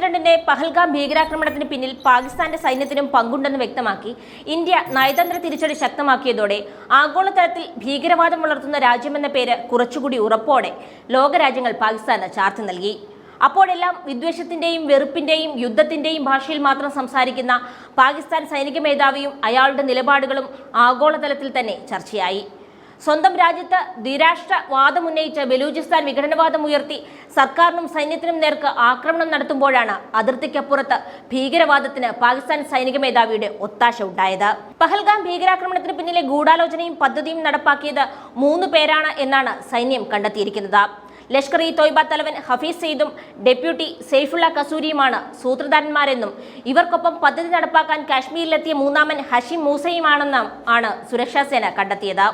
ഇരുപത്തിരണ്ടിന്റെ പഹൽഗാം ഭീകരാക്രമണത്തിന് പിന്നിൽ പാകിസ്ഥാന്റെ സൈന്യത്തിനും പങ്കുണ്ടെന്ന് വ്യക്തമാക്കി. ഇന്ത്യ നയതന്ത്ര തിരിച്ചടി ശക്തമാക്കിയതോടെ ആഗോളതലത്തിൽ ഭീകരവാദം വളർത്തുന്ന രാജ്യമെന്ന പേര് കുറച്ചുകൂടി ഉറപ്പോടെ ലോകരാജ്യങ്ങൾ പാകിസ്ഥാന് ചാർത്തി നൽകി. അപ്പോഴെല്ലാം വിദ്വേഷത്തിന്റെയും വെറുപ്പിന്റെയും യുദ്ധത്തിന്റെയും ഭാഷയിൽ മാത്രം സംസാരിക്കുന്ന പാകിസ്ഥാൻ സൈനിക മേധാവിയും അയാളുടെ നിലപാടുകളും ആഗോളതലത്തിൽ തന്നെ ചർച്ചയായി. സ്വന്തം രാജ്യത്ത് ദ്വിരാഷ്ട്രവാദം ഉന്നയിച്ച ബലൂചിസ്ഥാൻ വിഘടനവാദം ഉയർത്തി സർക്കാരിനും സൈന്യത്തിനും നേർക്ക് ആക്രമണം നടത്തുമ്പോഴാണ് അതിർത്തിക്കപ്പുറത്ത് ഭീകരവാദത്തിന് പാകിസ്ഥാൻ സൈനിക മേധാവിയുടെ ഒത്താശ ഉണ്ടായത്. പഹൽഗാം ഭീകരാക്രമണത്തിന് പിന്നിലെ ഗൂഢാലോചനയും പദ്ധതിയും നടപ്പാക്കിയത് മൂന്ന് പേരാണ് എന്നാണ് സൈന്യം കണ്ടെത്തിയിരിക്കുന്നത്. ലഷ്കർ ഇ തോയ്ബ തലവൻ ഹഫീസ് സെയ്ദും ഡെപ്യൂട്ടി സെയ്ഫുള്ള കസൂരിയുമാണ് സൂത്രധാരന്മാരെന്നും ഇവർക്കൊപ്പം പദ്ധതി നടപ്പാക്കാൻ കാശ്മീരിലെത്തിയ മൂന്നാമൻ ഹഷിം മൂസയുമാണെന്നും ആണ് സുരക്ഷാ സേന കണ്ടെത്തിയത്.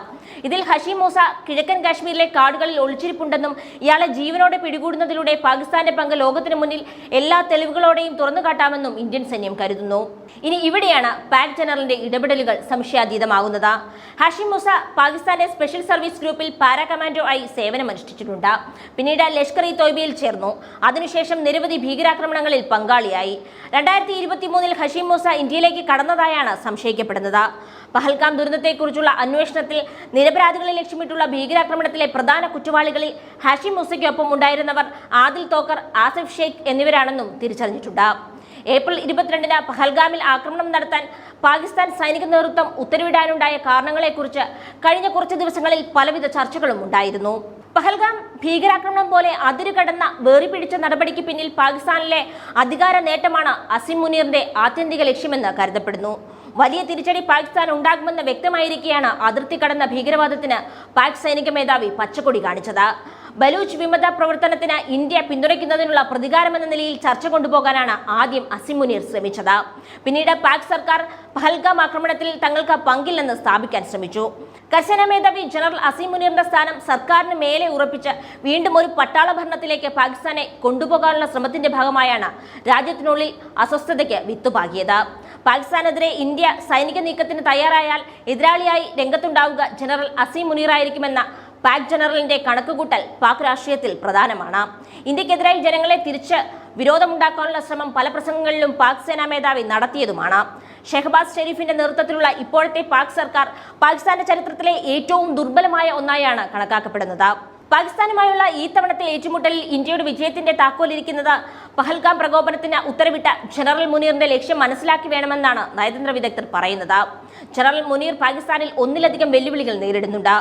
ഇതിൽ ഹഷീം മൂസ കിഴക്കൻ കാശ്മീരിലെ കാടുകളിൽ ഒളിച്ചിരിപ്പുണ്ടെന്നും ഇയാളെ ജീവനോടെ പിടികൂടുന്നതിലൂടെ പാകിസ്ഥാന്റെ പങ്ക് ലോകത്തിന് മുന്നിൽ എല്ലാ തെളിവുകളോടെയും തുറന്നു കാട്ടാമെന്നും ഇന്ത്യൻ സൈന്യം കരുതുന്നു. ഇനി ഇവിടെയാണ് പാക് ജനറലിന്റെ ഇടപെടലുകൾ സംശയാതീതമാകുന്നത്. ഹഷീം മൂസ പാകിസ്ഥാന്റെ സ്പെഷ്യൽ സർവീസ് ഗ്രൂപ്പിൽ പാരാ കമാൻഡോ ആയി സേവനമനുഷ്ഠിച്ചിട്ടുണ്ട്. പിന്നീട് ലഷ്കർ ഇ തോയ്ബയിൽ ചേർന്നു. അതിനുശേഷം നിരവധി ഭീകരാക്രമണങ്ങളിൽ പങ്കാളിയായി. രണ്ടായിരത്തി ഇരുപത്തി മൂന്നിൽ ഹഷീം മൂസ ഇന്ത്യയിലേക്ക് കടന്നതായാണ് സംശയിക്കപ്പെടുന്നത്. പഹൽഗാം ദുരന്തത്തെക്കുറിച്ചുള്ള അന്വേഷണത്തിൽ നിരപരാധികളെ ലക്ഷ്യമിട്ടുള്ള ഭീകരാക്രമണത്തിലെ പ്രധാന കുറ്റവാളികളിൽ ഹാഷിം മൂസയ്ക്കൊപ്പം ഉണ്ടായിരുന്നവർ ആദിൽ തോക്കർ ആസിഫ് ഷെയ്ഖ് എന്നിവരാണെന്നും തിരിച്ചറിഞ്ഞിട്ടുണ്ട്. ഏപ്രിൽ ഇരുപത്തിരണ്ടിന് പഹൽഗാമിൽ ആക്രമണം നടത്താൻ പാകിസ്ഥാൻ സൈനിക നേതൃത്വം ഉത്തരവിടാനുണ്ടായ കാരണങ്ങളെക്കുറിച്ച് കഴിഞ്ഞ കുറച്ച് ദിവസങ്ങളിൽ പലവിധ ചർച്ചകളും ഉണ്ടായിരുന്നു. പഹൽഗാം ഭീകരാക്രമണം പോലെ അതിരുകടന്ന വേറി പിടിച്ച നടപടിക്ക് പിന്നിൽ പാകിസ്ഥാനിലെ അധികാര നേട്ടമാണ് അസിം മുനീറിന്റെ ആത്യന്തിക ലക്ഷ്യമെന്ന് കരുതപ്പെടുന്നു. വലിയ തിരിച്ചടി പാകിസ്ഥാൻ ഉണ്ടാകുമെന്ന് വ്യക്തമായിരിക്കെയാണ് അതിർത്തി കടന്ന ഭീകരവാദത്തിന് പാക് സൈനിക മേധാവി പച്ചക്കൊടി കാണിച്ചത്. ബലൂച്ച് വിമത പ്രവർത്തനത്തിന് ഇന്ത്യ പിന്തുണയ്ക്കുന്നതിനുള്ള പ്രതികാരമെന്ന നിലയിൽ ചർച്ച കൊണ്ടുപോകാനാണ് ആദ്യം അസിം മുനീർ ശ്രമിച്ചത്. പിന്നീട് പാക് സർക്കാർ പഹൽഗാം ആക്രമണത്തിൽ തങ്ങൾക്ക് പങ്കില്ലെന്ന് സ്ഥാപിക്കാൻ ശ്രമിച്ചു. കർശന മേധാവി ജനറൽ അസിം മുനീറിന്റെ സ്ഥാനം സർക്കാരിന് മേലെ ഉറപ്പിച്ച് വീണ്ടും ഒരു പട്ടാള ഭരണത്തിലേക്ക് പാകിസ്ഥാനെ കൊണ്ടുപോകാനുള്ള ശ്രമത്തിന്റെ ഭാഗമായാണ് രാജ്യത്തിനുള്ളിൽ അസ്വസ്ഥതയ്ക്ക് വിത്തുപാകിയത്. പാകിസ്ഥാനെതിരെ ഇന്ത്യ സൈനിക നീക്കത്തിന് തയ്യാറായാൽ എതിരാളിയായി രംഗത്തുണ്ടാവുക ജനറൽ അസീം മുനീറായിരിക്കുമെന്ന പാക് ജനറലിന്റെ കണക്കുകൂട്ടൽ പാക് രാഷ്ട്രീയത്തിൽ പ്രധാനമാണ്. ഇന്ത്യക്കെതിരായി ജനങ്ങളെ തിരിച്ച് വിരോധമുണ്ടാക്കാനുള്ള ശ്രമം പല പ്രസംഗങ്ങളിലും പാക് സേനാ മേധാവി നടത്തിയതുമാണ്. ഷെഹബാസ് ഷെരീഫിന്റെ നേതൃത്വത്തിലുള്ള ഇപ്പോഴത്തെ പാക് സർക്കാർ പാകിസ്ഥാന്റെ ചരിത്രത്തിലെ ഏറ്റവും ദുർബലമായ ഒന്നായാണ് കണക്കാക്കപ്പെടുന്നത്. പാകിസ്ഥാനുമായുള്ള ഈ തവണത്തെ ഏറ്റുമുട്ടലിൽ ഇന്ത്യയുടെ വിജയത്തിന്റെ താക്കോലിരിക്കുന്നത് പഹൽഗാം പ്രകോപനത്തിന് ഉത്തരവിട്ട ജനറൽ മുനീറിന്റെ ലക്ഷ്യം മനസ്സിലാക്കി വേണമെന്നാണ് നയതന്ത്ര വിദഗ്ധർ പറയുന്നത്. ജനറൽ മുനീർ പാകിസ്ഥാനിൽ ഒന്നിലധികം വെല്ലുവിളികൾ നേരിടുന്നുണ്ട്.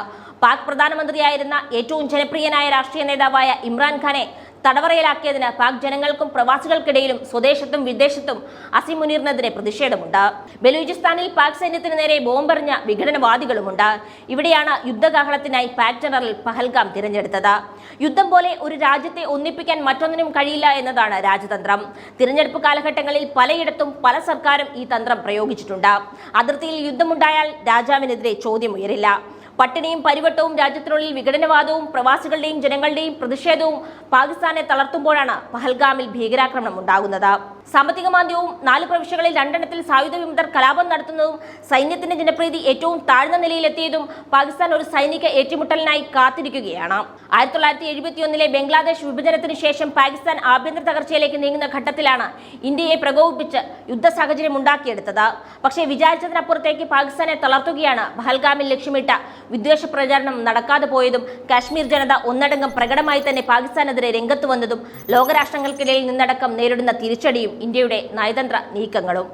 പാക് പ്രധാനമന്ത്രിയായിരുന്ന ഏറ്റവും ജനപ്രിയനായ രാഷ്ട്രീയ നേതാവായ ഇമ്രാൻഖാനെ തടവറയിലാക്കിയതിന് പാക് ജനങ്ങൾക്കും പ്രവാസികൾക്കിടയിലും സ്വദേശത്തും വിദേശത്തും അസിം മുനീറിനെതിരെ പ്രതിഷേധമുണ്ട്. ബലൂചിസ്ഥാനിൽ പാക് സൈന്യത്തിന് നേരെ ബോംബെറിഞ്ഞ വിഘടനവാദികളുമുണ്ട്. ഇവിടെയാണ് യുദ്ധകാഹളത്തിനായി പാക് ജനറൽ പഹൽഗാം തിരഞ്ഞെടുത്തത്. യുദ്ധം പോലെ ഒരു രാജ്യത്തെ ഒന്നിപ്പിക്കാൻ മറ്റൊന്നിനും കഴിയില്ല എന്നതാണ് രാജതന്ത്രം. തിരഞ്ഞെടുപ്പ് കാലഘട്ടങ്ങളിൽ പലയിടത്തും പല സർക്കാരും ഈ തന്ത്രം പ്രയോഗിച്ചിട്ടുണ്ട്. അതിർത്തിയിൽ യുദ്ധമുണ്ടായാൽ രാജാവിനെതിരെ ചോദ്യം ഉയരില്ല പട്ടിണിയും പരിവട്ടവും രാജ്യത്തിനുള്ളിൽ വിഘടനവാദവും പ്രവാസികളുടെയും ജനങ്ങളുടെയും പ്രതിഷേധവും പാകിസ്ഥാനെ തളർത്തുമ്പോഴാണ് പഹൽഗാമിൽ ഭീകരാക്രമണം ഉണ്ടാകുന്നത്. സാമ്പത്തിക മാന്ദ്യവും നാല് പ്രവിശ്യകളിൽ രണ്ടെണ്ണത്തിൽ സായുധ വിമതർ കലാപം നടത്തുന്നതും സൈന്യത്തിന്റെ ജനപ്രീതി ഏറ്റവും താഴ്ന്ന നിലയിലെത്തിയതും പാകിസ്ഥാൻ ഒരു സൈനിക ഏറ്റുമുട്ടലിനായി കാത്തിരിക്കുകയാണ്. ആയിരത്തി തൊള്ളായിരത്തി എഴുപത്തിയൊന്നിലെ ബംഗ്ലാദേശ് വിഭജനത്തിന് ശേഷം പാകിസ്ഥാൻ ആഭ്യന്തര തകർച്ചയിലേക്ക് നീങ്ങുന്ന ഘട്ടത്തിലാണ് ഇന്ത്യയെ പ്രകോപിപ്പിച്ച് യുദ്ധ സാഹചര്യം ഉണ്ടാക്കിയെടുത്തത്. പക്ഷേ വിചാരിച്ചതിനപ്പുറത്തേക്ക് പാകിസ്ഥാനെ തളർത്തുകയാണ് പഹൽഗാമിൽ ലക്ഷ്യമിട്ട വിദ്വേഷ പ്രചാരണം നടക്കാതെ പോയതും കാശ്മീർ ജനത ഒന്നടങ്കം പ്രകടമായി തന്നെ പാകിസ്ഥാനെതിരെ രംഗത്ത് വന്നതും ലോകരാഷ്ട്രങ്ങൾക്കിടയിൽ നിന്നടക്കം നേരിടുന്ന തിരിച്ചടിയും ഇന്ത്യയുടെ നയതന്ത്ര നീക്കങ്ങളും.